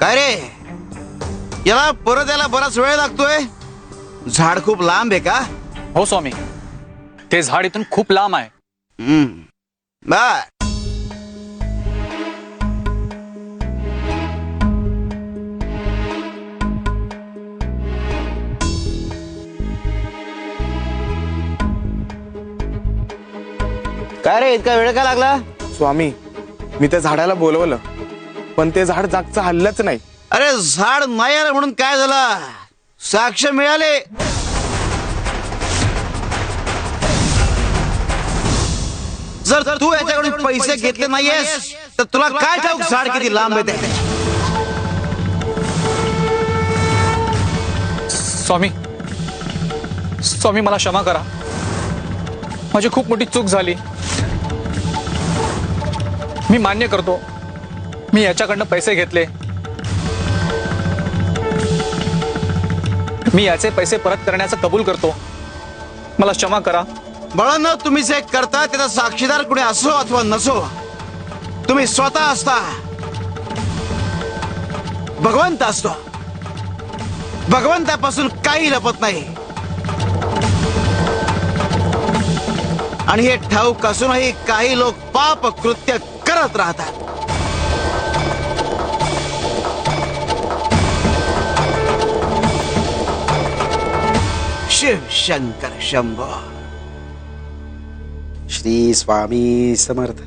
काय रे? याला परत यायला बराच वेळ लागतोय. झाड खूप लांब आहे का? हो स्वामी. ते झाड इथून खूप लांब आहे. हम्म. बर काय रे इतका वेळ का लागला? स्वामी मी त्या झाडाला बोलवलं. पण ते झाड जागचं हल्लंच नाही. अरे झाड नाही आलं म्हणून काय झालं? साक्ष मिळाले. जर जर तू याच्याकडून पैसे घेतले नाहीयेस तर तुला काय ठाऊक? झाड किती लांब येते स्वामी स्वामी मला क्षमा करा. माझी खूप मोठी चूक झाली. मी मान्य करतो. मी याच्याकडनं पैसे घेतले. मी याचे पैसे परत करण्याचं कबूल करतो. मला क्षमा करा. बळांनो तुम्ही जे करता त्याचा साक्षीदार कुणी असो अथवा नसो तुम्ही स्वतः असता. भगवंत असतो. भगवंतापासून काही लपत नाही. आणि हे ठाऊक असूनही काही लोक पाप कृत्य करत राहतात. शिव शंकर शंभो श्री स्वामी समर्थ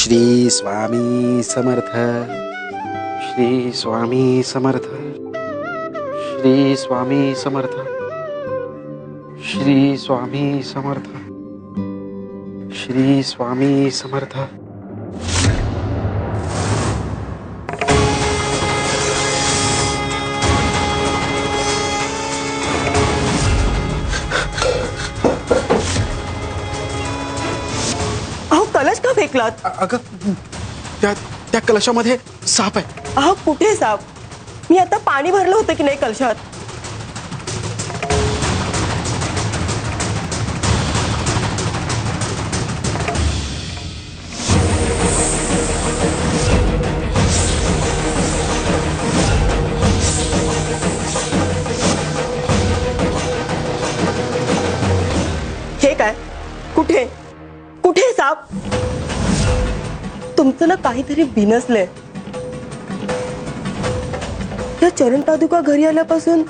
श्री स्वामी समर्थ श्री स्वामी समर्थ श्री स्वामी समर्थ श्री स्वामी समर्थ श्री स्वामी समर्थ कलश का फेकलात अगं त्या त्या कलशामध्ये साप आहे. अहो कुठे साप? मी आता पाणी भरलं होतं की नाही कलशात? हे काय? कुठे? कुठे साप? तुमचं ना काहीतरी बिनसलंय. या चरण पादुका घरी आल्यापासून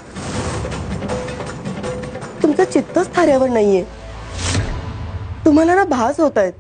तुमचं चित्तच थाऱ्यावर नाहीये. तुम्हाला ना भास होत आहेत.